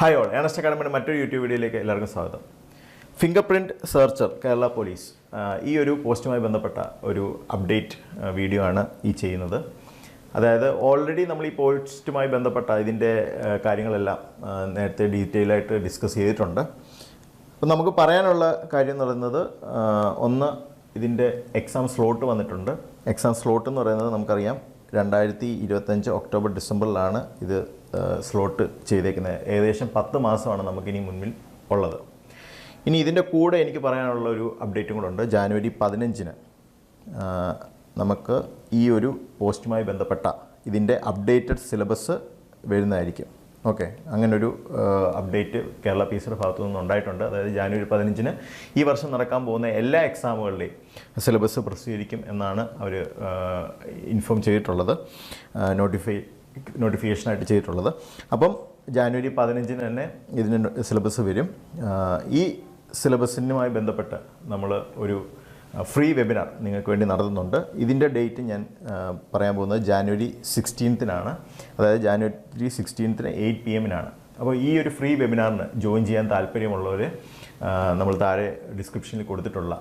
Hi all Ernest അക്കാഡമിയുടെ മറ്റൊരു YouTube വീഡിയോയിലേക്ക് എല്ലാവർക്കും സ്വാഗതം. Finger print searcher Kerala police ഈ ഒരു പോസ്റ്റുമായി ബന്ധപ്പെട്ട ഒരു അപ്ഡേറ്റ് വീഡിയോ ആണ് ഈ ചെയ്യുന്നത്. അതായത് ഓൾറെഡി നമ്മൾ ഈ പോസ്റ്റുമായി ബന്ധപ്പെട്ട ഇതിന്റെ കാര്യങ്ങളെല്ലാം നേരത്തെ ഡീറ്റെയിൽ ആയിട്ട് ഡിസ്കസ് ചെയ്തിട്ടുണ്ട്. അപ്പം നമുക്ക് പറയാനുള്ള കാര്യം എന്ന് പറയുന്നത് ഒന്ന് ഇതിന്റെ എക്സാം സ്ലോട്ട് വന്നിട്ടുണ്ട്. എക്സാം സ്ലോട്ട് എന്ന് പറയുന്നത് നമുക്കറിയാം രണ്ടായിരത്തി ഇരുപത്തഞ്ച് ഒക്ടോബർ ഡിസംബറിലാണ് ഇത് സ്ലോട്ട് ചെയ്തേക്കുന്നത്. ഏകദേശം പത്ത് മാസമാണ് നമുക്കിനി മുന്നിൽ ഉള്ളത്. ഇനി ഇതിന്റെ കൂടെ എനിക്ക് പറയാനുള്ള ഒരു അപ്ഡേറ്റും കൂടെ ഉണ്ട്. ജാനുവരി പതിനഞ്ചിന് നമുക്ക് ഈ ഒരു പോസ്റ്റുമായി ബന്ധപ്പെട്ട ഇതിന്റെ അപ്ഡേറ്റഡ് സിലബസ് വരുന്നതായിരിക്കും. ഓക്കെ. അങ്ങനൊരു അപ്ഡേറ്റ് കേരള പി സിയുടെ ഭാഗത്തു നിന്ന് ഉണ്ടായിട്ടുണ്ട്. അതായത് ജാനുവരി പതിനഞ്ചിന് ഈ വർഷം നടക്കാൻ പോകുന്ന എല്ലാ എക്സാമുകളുടെയും സിലബസ് പ്രസിദ്ധീകരിക്കും എന്നാണ് അവർ ഇൻഫോം ചെയ്തിട്ടുള്ളത്. നോട്ടിഫൈ നോട്ടിഫിക്കേഷനായിട്ട് ചെയ്തിട്ടുള്ളത്. അപ്പം ജാനുവരി പതിനഞ്ചിന് തന്നെ ഇതിന് സിലബസ് വരും. ഈ സിലബസിനുമായി ബന്ധപ്പെട്ട് നമ്മൾ ഒരു ഫ്രീ വെബിനാർ നിങ്ങൾക്ക് വേണ്ടി നടത്തുന്നുണ്ട്. ഇതിന്റെ ഡേറ്റ് ഞാൻ പറയാൻ പോകുന്നത് ജാനുവരി സിക്സ്റ്റീൻത്തിനാണ് അതായത് ജാനുവരി സിക്സ്റ്റീൻത്തിന് എയ്റ്റ് പി എമ്മിനാണ് അപ്പോൾ ഈ ഒരു ഫ്രീ വെബിനാറിന് ജോയിൻ ചെയ്യാൻ താല്പര്യമുള്ളവർ നമ്മൾ താഴെ ഡിസ്ക്രിപ്ഷനിൽ കൊടുത്തിട്ടുള്ള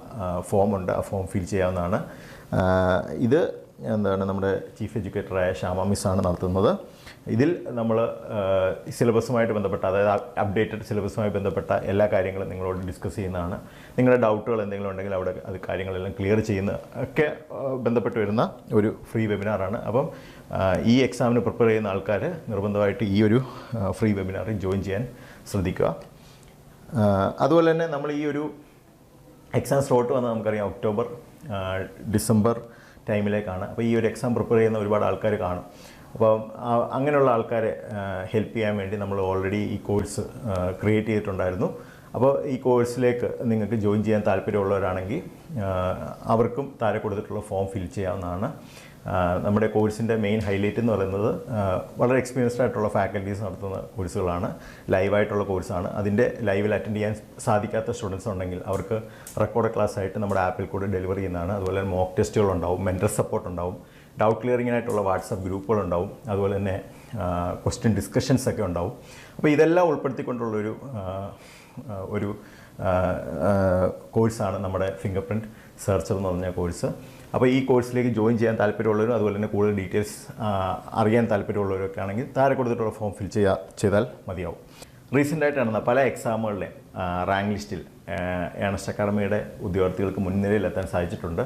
ഫോമുണ്ട് ആ ഫോം ഫിൽ ചെയ്യാവുന്നതാണ്. ഇത് എന്താണ് നമ്മുടെ ചീഫ് എഡ്യൂക്കേറ്ററായ ശ്യാമ മിസ്സാണ് നടത്തുന്നത്. ഇതിൽ നമ്മൾ സിലബസുമായിട്ട് ബന്ധപ്പെട്ട അതായത് അപ്ഡേറ്റഡ് സിലബസുമായി ബന്ധപ്പെട്ട എല്ലാ കാര്യങ്ങളും നിങ്ങളോട് ഡിസ്കസ് ചെയ്യുന്നതാണ്. നിങ്ങളുടെ ഡൗട്ടുകൾ എന്തെങ്കിലും ഉണ്ടെങ്കിൽ അവിടെ അത് കാര്യങ്ങളെല്ലാം ക്ലിയർ ചെയ്യുന്ന ഒക്കെ ബന്ധപ്പെട്ട് വരുന്ന ഒരു ഫ്രീ വെബിനാറാണ്. അപ്പം ഈ എക്സാമിന് പ്രിപ്പയർ ചെയ്യുന്ന ആൾക്കാർ നിർബന്ധമായിട്ട് ഈ ഒരു ഫ്രീ വെബിനാറിൽ ജോയിൻ ചെയ്യാൻ ശ്രദ്ധിക്കുക. അതുപോലെ തന്നെ നമ്മൾ ഈ ഒരു എക്സാം സ്ലോട്ട് വന്നാൽ നമുക്കറിയാം ഒക്ടോബർ ഡിസംബർ ടൈമിലേക്കാണ്. അപ്പോൾ ഈ ഒരു എക്സാം പ്രിപ്പയർ ചെയ്യുന്ന ഒരുപാട് ആൾക്കാർ കാണും. അപ്പോൾ അങ്ങനെയുള്ള ആൾക്കാരെ ഹെൽപ്പ് ചെയ്യാൻ വേണ്ടി നമ്മൾ ഓൾറെഡി ഈ കോഴ്സ് ക്രിയേറ്റ് ചെയ്തിട്ടുണ്ടായിരുന്നു. അപ്പോൾ ഈ കോഴ്സിലേക്ക് നിങ്ങൾക്ക് ജോയിൻ ചെയ്യാൻ താല്പര്യമുള്ളവരാണെങ്കിൽ അവർക്കും താഴെ കൊടുത്തിട്ടുള്ള ഫോം ഫിൽ ചെയ്യാവുന്നതാണ്. നമ്മുടെ കോഴ്സിന്റെ മെയിൻ ഹൈലൈറ്റ് എന്ന് പറയുന്നത് വളരെ എക്സ്പീരിയൻസ്ഡ് ആയിട്ടുള്ള ഫാക്കൽറ്റീസ് നടത്തുന്ന കോഴ്സുകളാണ്. ലൈവായിട്ടുള്ള കോഴ്സാണ്. അതിന്റെ ലൈവിൽ അറ്റൻഡ് ചെയ്യാൻ സാധിക്കാത്ത സ്റ്റുഡൻസ് ഉണ്ടെങ്കിൽ അവർക്ക് റെക്കോർഡ് ക്ലാസ് ആയിട്ട് നമ്മുടെ ആപ്പിൽ കൂടെ ഡെലിവറി ചെയ്യുന്നതാണ്. അതുപോലെ മോക്ക് ടെസ്റ്റുകൾ ഉണ്ടാവും മെന്റർ സപ്പോർട്ട് ഉണ്ടാവും ഡൗട്ട് ക്ലിയറിങ്ങിനായിട്ടുള്ള വാട്സപ്പ് ഗ്രൂപ്പുകൾ ഉണ്ടാവും അതുപോലെ തന്നെ ക്വസ്റ്റ്യൻ ഡിസ്കഷൻസ് ഒക്കെ ഉണ്ടാവും. അപ്പോൾ ഇതെല്ലാം ഉൾപ്പെടുത്തിക്കൊണ്ടുള്ളൊരു ഒരു കോഴ്സാണ് നമ്മുടെ ഫിംഗർ പ്രിന്റ് സെർച്ചർ എന്ന് പറഞ്ഞ കോഴ്സ് അപ്പോൾ ഈ കോഴ്സിലേക്ക് ജോയിൻ ചെയ്യാൻ താല്പര്യമുള്ളവരും അതുപോലെ തന്നെ കൂടുതൽ ഡീറ്റെയിൽസ് അറിയാൻ താല്പര്യമുള്ളവരൊക്കെ ആണെങ്കിൽ താഴെ കൊടുത്തിട്ടുള്ള ഫോം ഫിൽ ചെയ്യാ ചെയ്താൽ മതിയാവും. റീസെന്റ് ആയിട്ട് നടന്ന പല എക്സാമുകളിലെ റാങ്ക് ലിസ്റ്റിൽ ഏണസ്റ്റ് അക്കാഡമിയുടെ ഉദ്യോഗാർത്ഥികൾക്ക് മുൻനിരയിലെത്താൻ സാധിച്ചിട്ടുണ്ട്.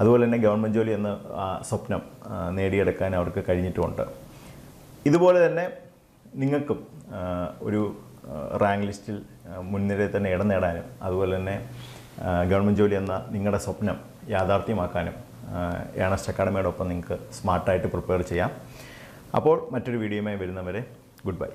അതുപോലെ തന്നെ ഗവൺമെന്റ് ജോലി എന്ന സ്വപ്നം നേടിയെടുക്കാൻ അവർക്ക് കഴിഞ്ഞിട്ടുമുണ്ട്. ഇതുപോലെ തന്നെ നിങ്ങൾക്കും ഒരു റാങ്ക് ലിസ്റ്റിൽ മുൻനിരയിൽ തന്നെ ഇടം നേടാനും അതുപോലെ തന്നെ ഗവൺമെന്റ് ജോലി എന്ന നിങ്ങളുടെ സ്വപ്നം യാഥാർത്ഥ്യമാക്കാനും ഏണസ്റ്റ് അക്കാഡമിയുടെ ഒപ്പം നിങ്ങൾക്ക് സ്മാർട്ടായിട്ട് പ്രിപ്പയർ ചെയ്യാം. അപ്പോൾ മറ്റൊരു വീഡിയോയുമായി വരുന്നവരെ ഗുഡ് ബൈ.